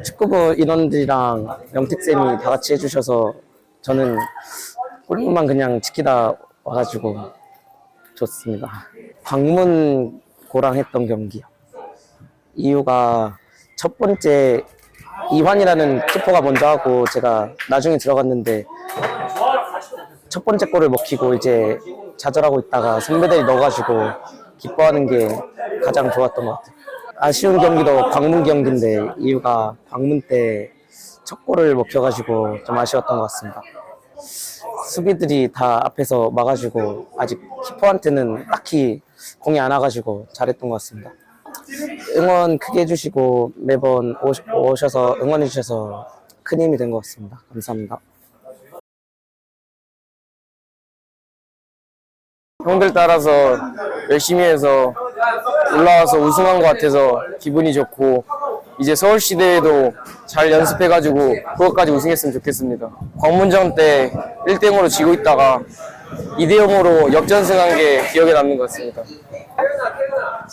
축구부 인원들이랑 영택쌤이 다 같이 해주셔서 저는 골문만 그냥 지키다 와가지고 좋습니다. 광문고랑 했던 경기요. 이유가 첫 번째 이환이라는 키퍼가 먼저 하고 제가 나중에 들어갔는데 첫 번째 골을 먹히고 이제 좌절하고 있다가 선배들이 넣어가지고 기뻐하는 게 가장 좋았던 것 같아요. 아쉬운 경기도 광문 경기인데 이유가 광문 때 첫 골을 먹혀가지고 좀 아쉬웠던 것 같습니다. 수비들이 다 앞에서 막아주고 아직 키퍼한테는 딱히 공이 안 와가지고 잘했던 것 같습니다. 응원 크게 해주시고 매번 오셔서 응원해 주셔서 큰 힘이 된 것 같습니다. 감사합니다. 형들 따라서 열심히 해서 올라와서 우승한 것 같아서 기분이 좋고 이제 서울시대에도 잘 연습해가지고 그것까지 우승했으면 좋겠습니다. 광문전 때 1대0으로 지고 있다가 2대0으로 역전승한 게 기억에 남는 것 같습니다.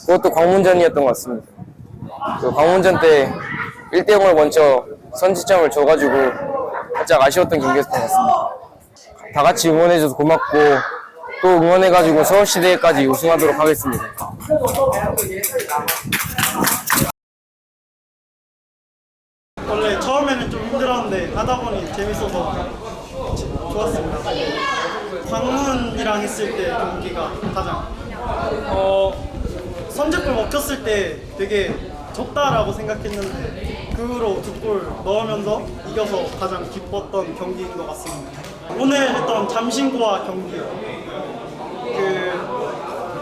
그것도 광문전이었던 것 같습니다. 그 광문전 때 1대0으로 먼저 선취점을 줘가지고 살짝 아쉬웠던 경기였던 것 같습니다. 다 같이 응원해줘서 고맙고 또 응원해가지고 서울시대까지 우승하도록 하겠습니다. 원래 처음에는 좀 힘들었는데 하다 보니 재밌어서 좋았습니다. 광문이랑 했을 때 경기가 가장 어, 선제골 먹혔을 때 되게 졌다라고 생각했는데 그 후로 두 골 넣으면서 이겨서 가장 기뻤던 경기인 것 같습니다. 오늘 했던 잠신고와 경기 그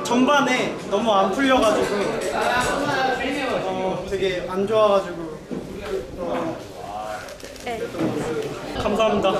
전반에 너무 안 풀려가지고 어, 되게 안 좋아가지고 어, 감사합니다.